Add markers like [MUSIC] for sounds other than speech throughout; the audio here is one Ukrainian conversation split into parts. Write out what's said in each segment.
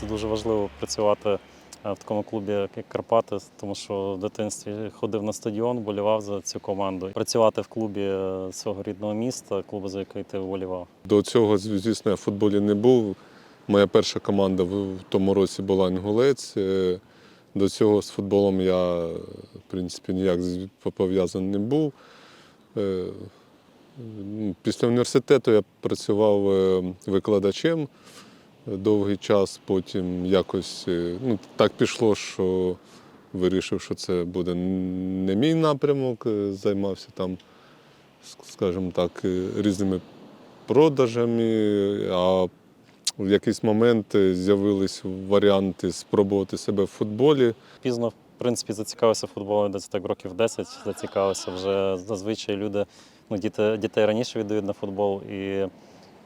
це дуже важливо працювати е, в такому клубі, як Карпати, тому що в дитинстві ходив на стадіон, болівав за цю команду. Працювати в клубі е, свого рідного міста, клубу, за який ти вболівав. До цього, звісно, я в футболі не був. Моя перша команда в тому році була Інгулець. Е, До цього з футболом я, в принципі, ніяк пов'язаний не був. Після університету я працював викладачем довгий час, потім якось е, ну, так пішло, що вирішив, що це буде не мій напрямок, е, займався там, скажімо так, е, різними продажами, а в якийсь момент з'явились варіанти спробувати себе в футболі. Пізно, в принципі, зацікавився футболом десь так років 10 зацікавився. Вже зазвичай люди, ну, діти, дітей раніше віддають на футбол. І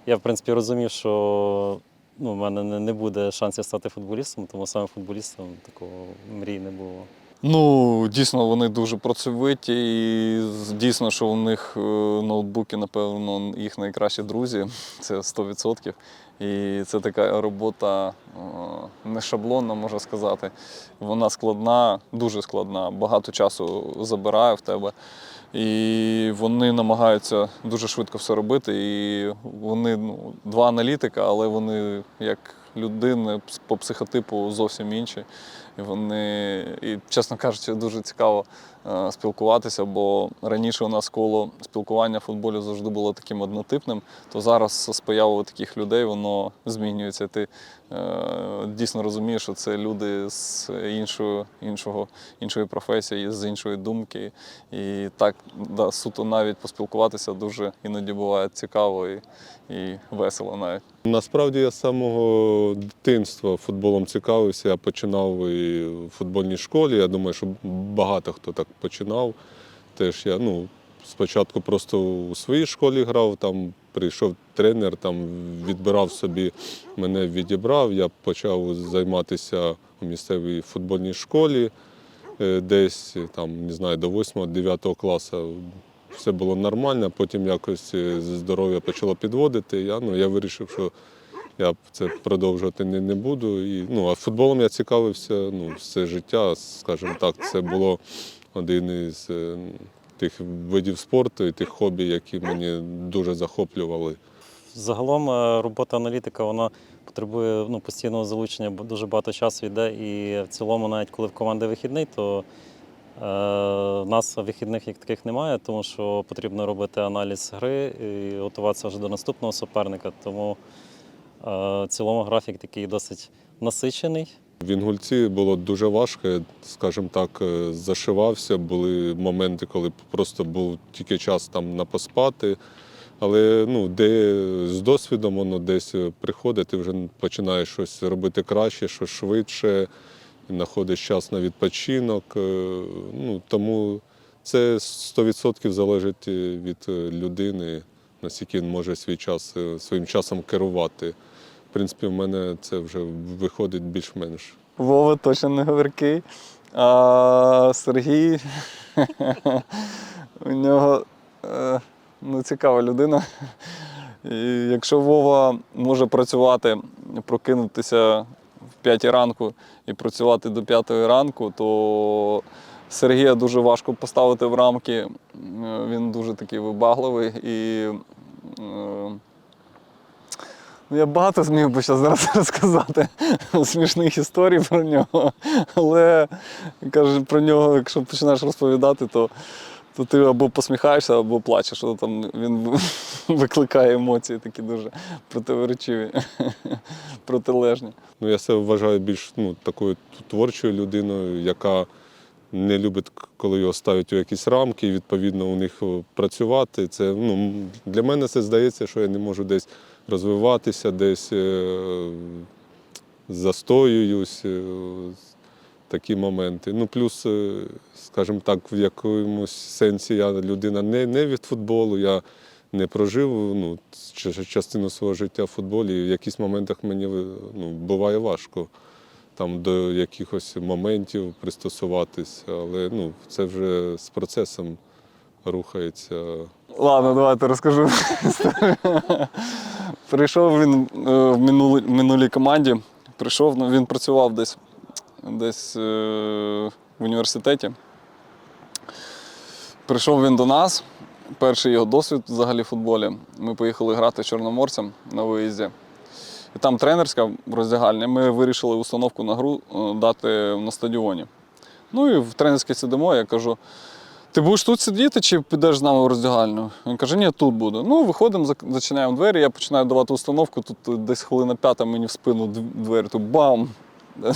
я, в принципі, розумів, що ну, в мене не, буде шансів стати футболістом, тому саме футболістом такого мрії не було. Ну, дійсно, вони дуже працьовиті, і дійсно, що у них е, ноутбуки, напевно, їх найкращі друзі, [LAUGHS] це 100%. І це така робота е, не шаблонна, можна сказати. Вона складна, дуже складна, багато часу забирає в тебе. І вони намагаються дуже швидко все робити. І вони ну, два аналітика, але вони як людини по психотипу зовсім інші. І вони, і, чесно кажучи, дуже цікаво спілкуватися, бо раніше у нас коло спілкування в футболі завжди було таким однотипним, то зараз з появою таких людей воно змінюється. Ти е, дійсно розумієш, що це люди з іншої, іншого, іншої професії, з іншої думки. І так да, суто навіть поспілкуватися дуже іноді буває цікаво і, і весело навіть. Насправді я з самого дитинства футболом цікавився. Я починав і в футбольній школі. Я думаю, що багато хто так починав. Теж я ну, спочатку просто у своїй школі грав, там прийшов тренер, там відбирав собі, мене відібрав. Я почав займатися у місцевій футбольній школі. Е, Десь там, не знаю, до 8-9 класу все було нормально, потім якось е, здоров'я почало підводити. Я, ну, я вирішив, що я це продовжувати не, не буду. І, ну, а футболом я цікавився ну, все життя, скажімо так, це було один із е, тих видів спорту і тих хобі, які мені дуже захоплювали. Загалом е, робота аналітика вона потребує ну, постійного залучення, бо дуже багато часу йде. І в цілому, навіть коли в команди вихідний, то е, в нас вихідних як таких немає, тому що потрібно робити аналіз гри і готуватися вже до наступного суперника. Тому е, в цілому графік такий досить насичений. В Інгульці було дуже важко, скажімо так, е, зашивався. Були моменти, коли просто був тільки час там на поспати. Але ну, де з досвідом воно десь приходить, ти вже починаєш щось робити краще, щось швидше, знаходиш час на відпочинок. е, Ну, тому це 100% залежить від е, людини, наскільки він може свій час, е, своїм часом керувати. Принципі, в мене це вже виходить більш-менш. Вова точно не говіркий. А Сергій [LAUGHS] у нього е, ну, цікава людина. І якщо Вова може працювати, прокинутися в 5 ранку і працювати до 5 ранку, то Сергія дуже важко поставити в рамки. Е, Він дуже такий вибагливий і. Ну, я багато зміг би ще зараз [LAUGHS] розказати смішних історій про нього. Але каже, про нього, якщо починаєш розповідати, то, то ти або посміхаєшся, або плачеш. Що Там він [LAUGHS] викликає емоції такі дуже противоречиві, [LAUGHS] протилежні. Ну, я себе вважаю більш ну, такою творчою людиною, яка не любить, коли його ставлять у якісь рамки, і відповідно у них працювати. Це, ну, для мене це здається, що я не можу десь розвиватися, десь е, застоююсь. е, Такі моменти. Ну, плюс, е, скажімо так, в якомусь сенсі я людина не, не від футболу. Я не прожив ну, частину свого життя в футболі. І в якихось моментах мені ну, буває важко там до якихось моментів пристосуватись, але ну, це вже з процесом рухається. Ладно, давайте розкажу. Прийшов він е, в минулій, минулій команді Прийшов, ну, він працював десь, десь е, в університеті. Прийшов він до нас. Перший його досвід взагалі в футболі. Ми поїхали грати з чорноморцем на виїзді. І там тренерська роздягальня. Ми вирішили установку на гру е, дати на стадіоні. Ну і в тренерській сидимо, я кажу: ти будеш тут сидіти чи підеш з нами в роздягальню? Він каже, ні, тут буду. Ну, виходимо, зачиняємо двері, я починаю давати установку, тут десь хвилина п'ята мені в спину двері, тут бам! [LAUGHS]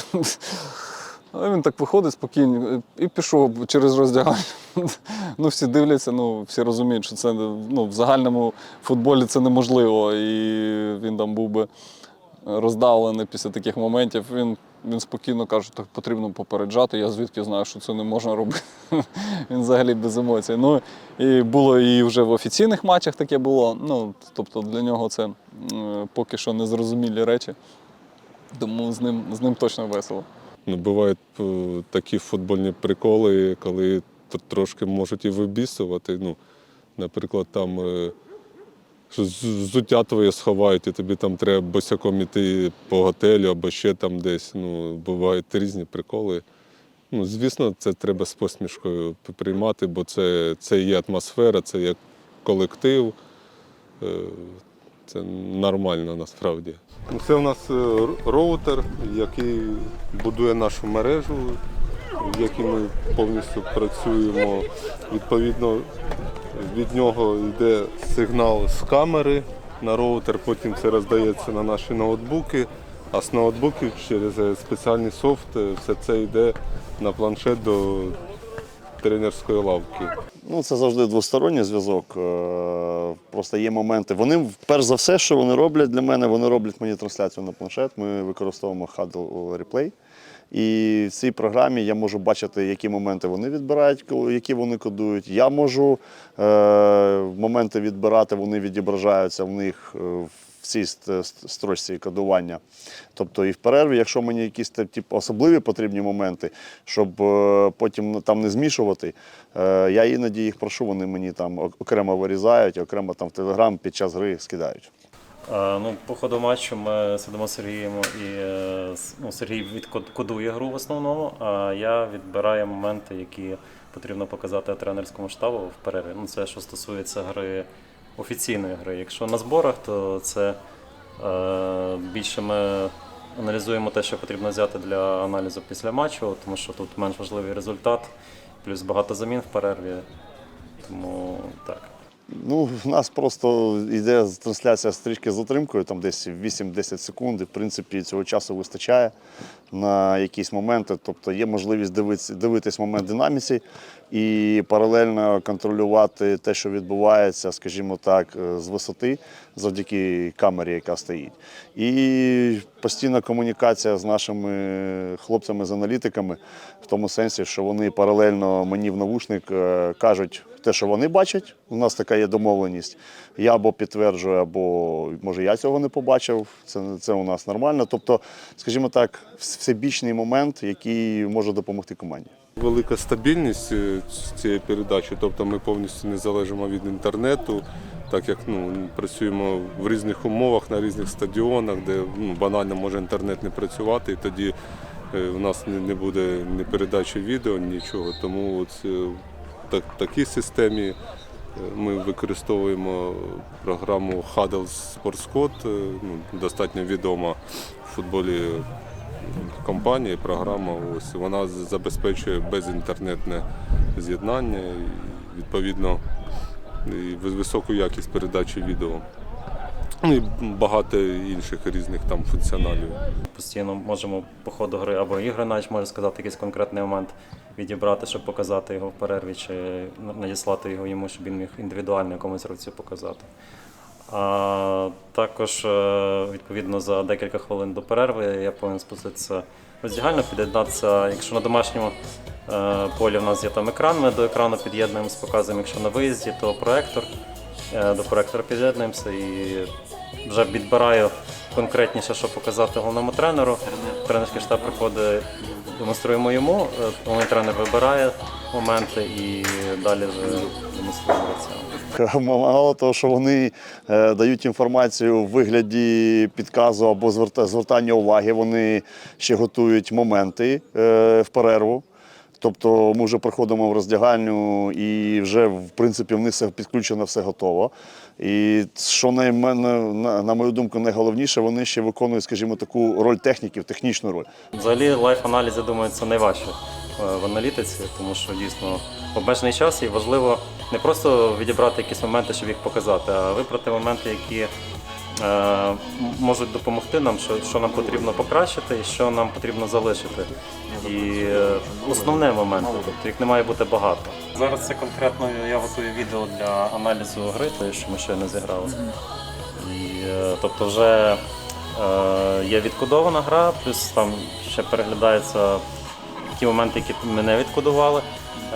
А він так виходить спокійно і пішов через роздягальню. [LAUGHS] Ну, всі дивляться, ну, всі розуміють, що це ну, в загальному футболі це неможливо. І він там був би роздавлений після таких моментів. Він, він спокійно каже, так потрібно попереджати. Я звідки знаю, що це не можна робити. [LAUGHS] Він взагалі без емоцій. Ну, і було і вже в офіційних матчах таке було. Ну, тобто для нього це поки що незрозумілі речі. Тому з ним, з ним точно весело. Ну, бувають е, такі футбольні приколи, коли трошки можуть і вибісувати. Ну, наприклад, там е, що з- взуття твоє сховають, і тобі там треба босяком іти по готелю або ще там десь. Ну, бувають різні приколи. Ну, звісно, це треба з посмішкою приймати, бо це, це є атмосфера, це є колектив. Е, Це нормально насправді. Це у нас е, роутер, який будує нашу мережу, в якій ми повністю працюємо. Відповідно, від нього йде сигнал з камери на роутер, потім це роздається на наші ноутбуки, а з ноутбуків через е, спеціальний софт е, все це йде на планшет до тренерської лавки. Ну, це завжди двосторонній зв'язок. Е, Просто є моменти. Вони, перш за все, що вони роблять для мене, вони роблять мені трансляцію на планшет. Ми використовуємо Huddle Replay. І в цій програмі я можу бачити, які моменти вони відбирають, які вони кодують. Я можу е, моменти відбирати, вони відображаються в них е, в цій ст- ст- строчці кодування. Тобто і в перерві, якщо мені якісь типу, особливі потрібні моменти, щоб е, потім там не змішувати, е, я іноді їх прошу, вони мені там окремо вирізають, окремо там в Телеграм під час гри скидають. Е, Ну, по ходу матчу ми сидимо з Сергієм і е, ну, Сергій відкодує гру в основному, а я відбираю моменти, які потрібно показати тренерському штабу в перерві. Ну, це що стосується гри офіційної гри. Якщо на зборах, то це е, більше ми аналізуємо те, що потрібно взяти для аналізу після матчу, тому що тут менш важливий результат, плюс багато замін в перерві. Тому так. Ну, в нас просто йде трансляція стрічки з затримкою, там десь 8-10 секунд. і, В принципі, цього часу вистачає на якісь моменти. Тобто є можливість дивитися, дивитись момент динаміці і паралельно контролювати те, що відбувається, скажімо так, е, з висоти завдяки камері, яка стоїть. І постійна комунікація з нашими хлопцями з аналітиками в тому сенсі, що вони паралельно мені в навушник е, кажуть те, що вони бачать. У нас така є домовленість. Я або підтверджую, або може я цього не побачив. Це, це у нас нормально. Тобто, скажімо так, всебічний момент, який може допомогти команді. Велика стабільність е, цієї передачі, тобто ми повністю не залежимо від інтернету, так як ну, працюємо в різних умовах, на різних стадіонах, де ну, банально може інтернет не працювати, і тоді е, у нас не, буде ні передачі відео, нічого. Тому от, е, так, такій системі е, ми використовуємо програму Huddle Sports Code, е, ну, достатньо відома в футболі компанія, програма, ось вона забезпечує безінтернетне з'єднання і відповідно і високу якість передачі відео. Ну і багато інших різних там функціоналів. Постійно можемо по ходу гри або ігри навіть може сказати якийсь конкретний момент, відібрати, щоб показати його в перерві, чи надіслати його йому, щоб він міг індивідуально якомусь гравцю показати. А також, е, відповідно, за декілька хвилин до перерви я повинен спуститися роздягально, під'єднатися. Якщо на домашньому е, полі в нас є там екран, ми до екрану під'єднуємося, показуємо. Якщо на виїзді, то проектор. Е, До проектора під'єднуємося і вже відбираю конкретніше, що показати головному тренеру. Тренерський штаб приходить, демонструємо йому. е, Головний тренер вибирає моменти і далі вже демонструє гравцям. Мало того, що вони е, дають інформацію у вигляді підказу або звертання уваги, вони ще готують моменти в перерву. Тобто ми вже приходимо в роздягальню і вже, в принципі, в них все підключено, все готово. І що на, мене, на, мою думку, найголовніше, вони ще виконують, скажімо, таку роль техніків, технічну роль. Взагалі, лайф-аналіз, я думаю, це найважче е, в аналітиці, тому що дійсно обмежений час і важливо не просто відібрати якісь моменти, щоб їх показати, а вибрати моменти, які можуть допомогти нам, що, що нам потрібно покращити і що нам потрібно залишити. І е, основне моменти, тобто їх не має бути багато. Зараз це конкретно я готую відео для аналізу гри, тої, що ми ще не зіграли. І, е, тобто вже е, є відкодована гра, плюс там ще переглядаються ті моменти, які ми не відкодували,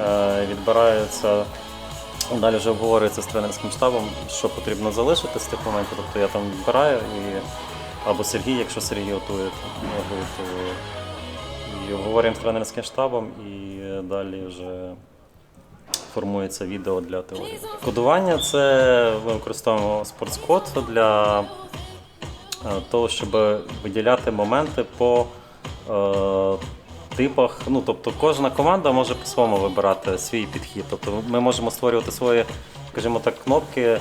е, відбираються. Далі вже обговорюється з тренерським штабом, що потрібно залишити з тих моментів. Тобто я там відбираю і або Сергій, якщо Сергій готує, то. І обговорюємо з тренерським штабом, і далі вже формується відео для теорії. Кодування це ми використовуємо спортскод для е, того, щоб виділяти моменти по е, типах. Ну, тобто кожна команда може по-своєму вибирати свій підхід. Тобто ми можемо створювати свої, скажімо так, кнопки,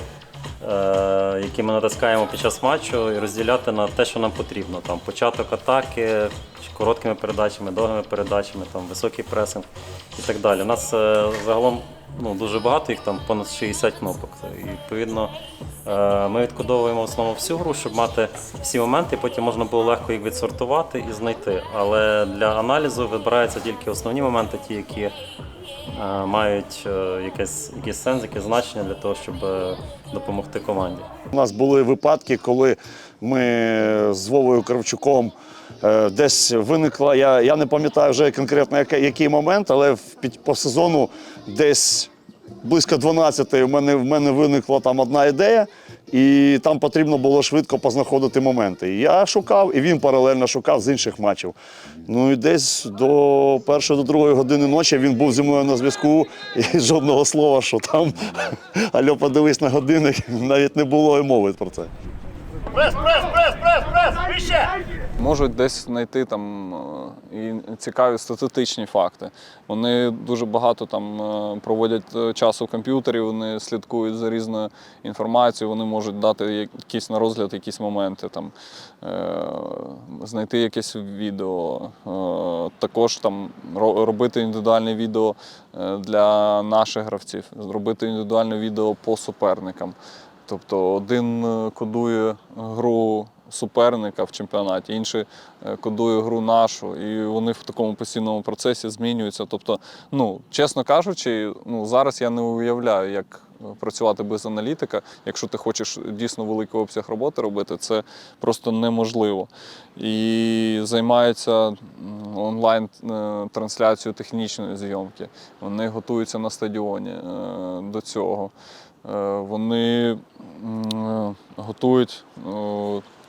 які ми натискаємо під час матчу, і розділяти на те, що нам потрібно. Там початок атаки, короткими передачами, довгими передачами, там високий пресинг і так далі. У нас е, загалом ну, дуже багато, їх там понад 60 кнопок. І відповідно е, ми відкодовуємо в основному всю гру, щоб мати всі моменти, потім можна було легко їх відсортувати і знайти. Але для аналізу вибираються тільки основні моменти, ті, які е, мають е, якийсь, якийсь сенс, якесь значення для того, щоб е, допомогти команді. У нас були випадки, коли ми з Вовою Кравчуком е, десь виникла. Я, я не пам'ятаю вже конкретно який момент, але по сезону десь близько 12 в мене, в мене виникла там одна ідея, і там потрібно було швидко познаходити моменти. Я шукав, і він паралельно шукав з інших матчів. Ну і десь до першої, до другої години ночі він був зі мною на зв'язку, і жодного слова, що там [LAUGHS] Альо, подивись на годинник, [LAUGHS] навіть не було і мови про це. Прес, прес, прес, прес, прес, вище! Можуть десь знайти там е, і цікаві статистичні факти. Вони дуже багато там е, проводять е, часу в комп'ютері, вони слідкують за різною інформацією, вони можуть дати якісь на розгляд якісь моменти, там, знайти якесь відео, також там робити індивідуальне відео для наших гравців, зробити індивідуальне відео по суперникам. Тобто один кодує гру суперника в чемпіонаті, інший е, кодує гру нашу, і вони в такому постійному процесі змінюються. Тобто, ну, чесно кажучи, ну, зараз я не уявляю, як е, працювати без аналітика. Якщо ти хочеш дійсно великий обсяг роботи робити, це просто неможливо. І займаються онлайн е, трансляцією технічної зйомки. Вони готуються на стадіоні до цього. Вони готують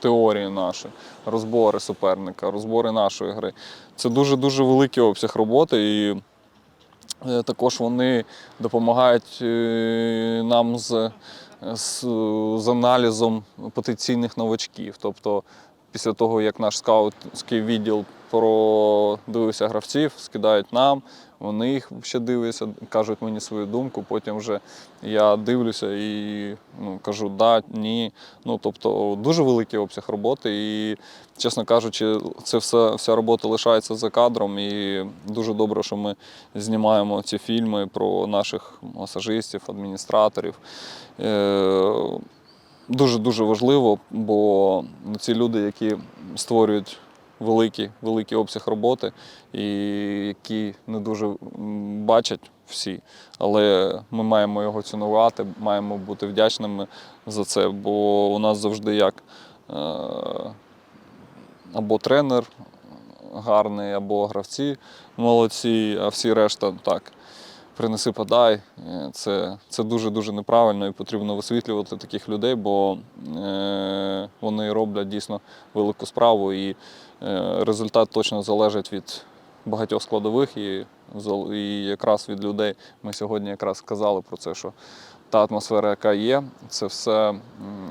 теорії наші, розбори суперника, розбори нашої гри. Це дуже-дуже великий обсяг роботи. І е, також вони допомагають е, нам з, з, з аналізом потенційних новачків. Тобто, після того, як наш скаутський відділ продивився гравців, скидають нам, вони їх ще дивляться, кажуть мені свою думку. Потім вже я дивлюся і ну, кажу да, ні. Ну, тобто дуже великий обсяг роботи. І, чесно кажучи, це все, вся робота лишається за кадром. І дуже добре, що ми знімаємо ці фільми про наших масажистів, адміністраторів. Е, Дуже дуже важливо, бо ці люди, які створюють великий, великий обсяг роботи, і які не дуже бачать всі. Але ми маємо його цінувати, маємо бути вдячними за це, бо у нас завжди як е, або тренер гарний, або гравці молодці, а всі решта так. Принеси подай. Е, Це, це дуже-дуже неправильно і потрібно висвітлювати таких людей, бо е, вони роблять дійсно велику справу, і е, результат точно залежить від багатьох складових і, і якраз від людей. Ми сьогодні якраз сказали про це, що та атмосфера, яка є, це все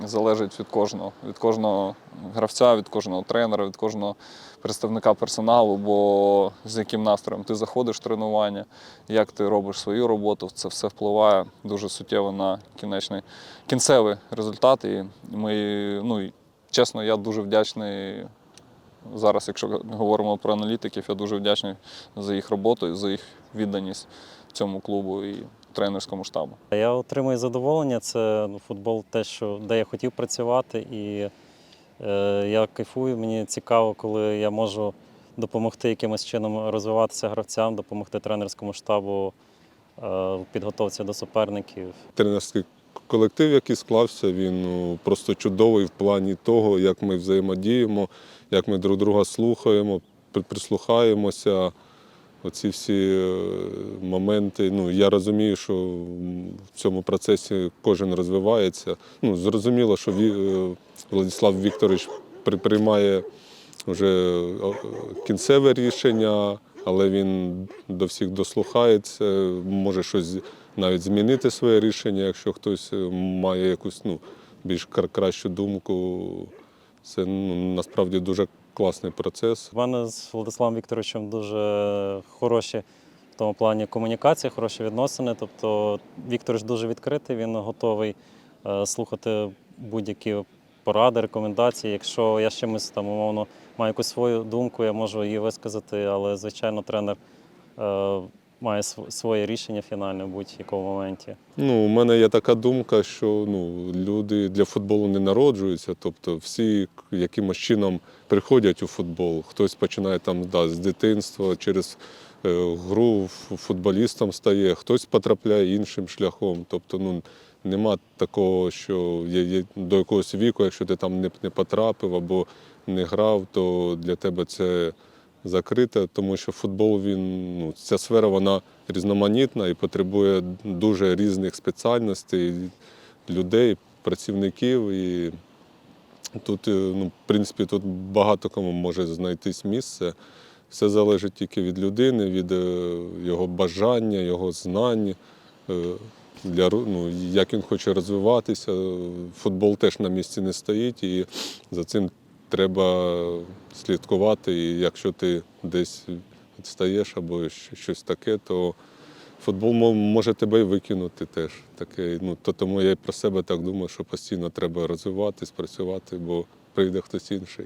залежить від кожного, від кожного гравця, від кожного тренера, від кожного представника персоналу, бо з яким настроєм ти заходиш в тренування, як ти робиш свою роботу, це все впливає дуже суттєво на кінечний кінцевий результат. І ми, ну, чесно, я дуже вдячний зараз, якщо говоримо про аналітиків, я дуже вдячний за їх роботу і за їх відданість цьому клубу і тренерському штабу. Я отримую задоволення. Це ну, футбол, те, що де я хотів працювати, і е, я кайфую. Мені цікаво, коли я можу допомогти якимось чином розвиватися гравцям, допомогти тренерському штабу е, в підготовці до суперників. Тренерський колектив, який склався, він ну, просто чудовий в плані того, як ми взаємодіємо, як ми друг друга слухаємо, при- прислухаємося. Оці всі е, моменти. Ну, я розумію, що в цьому процесі кожен розвивається. Ну, зрозуміло, що е, Владислав Вікторович при- приймає вже е, кінцеве рішення, але він до всіх дослухається, може щось навіть змінити своє рішення, якщо хтось має якусь ну, більш кращу думку. Це ну, насправді дуже класний процес. У мене з Владиславом Вікторовичем дуже хороші в тому плані комунікації, хороші відносини. Тобто Вікторович дуже відкритий, він готовий е, слухати будь-які поради, рекомендації. Якщо я з чимось там умовно маю якусь свою думку, я можу її висказати, але звичайно тренер е, має св- своє рішення фінальне в будь-якому моменті. Ну, у мене є така думка, що ну, люди для футболу не народжуються. Тобто всі якимось чином приходять у футбол. Хтось починає там да, з дитинства, через е, гру футболістом стає, хтось потрапляє іншим шляхом. Тобто, ну, нема такого, що є до якогось віку, якщо ти там не, не потрапив або не грав, то для тебе це закрите, тому що футбол він ну, ця сфера вона різноманітна і потребує дуже різних спеціальностей, людей, працівників. І тут, е, ну, в принципі, тут багато кому може знайтись місце. Все залежить тільки від людини, від е, його бажання, його знань, е, для, ну, як він хоче розвиватися. Футбол теж на місці не стоїть, і за цим треба слідкувати. І якщо ти десь відстаєш або щось таке, то футбол може тебе і викинути теж. Таке. Ну, то тому я і про себе так думаю, що постійно треба розвиватись, працювати, бо прийде хтось інший.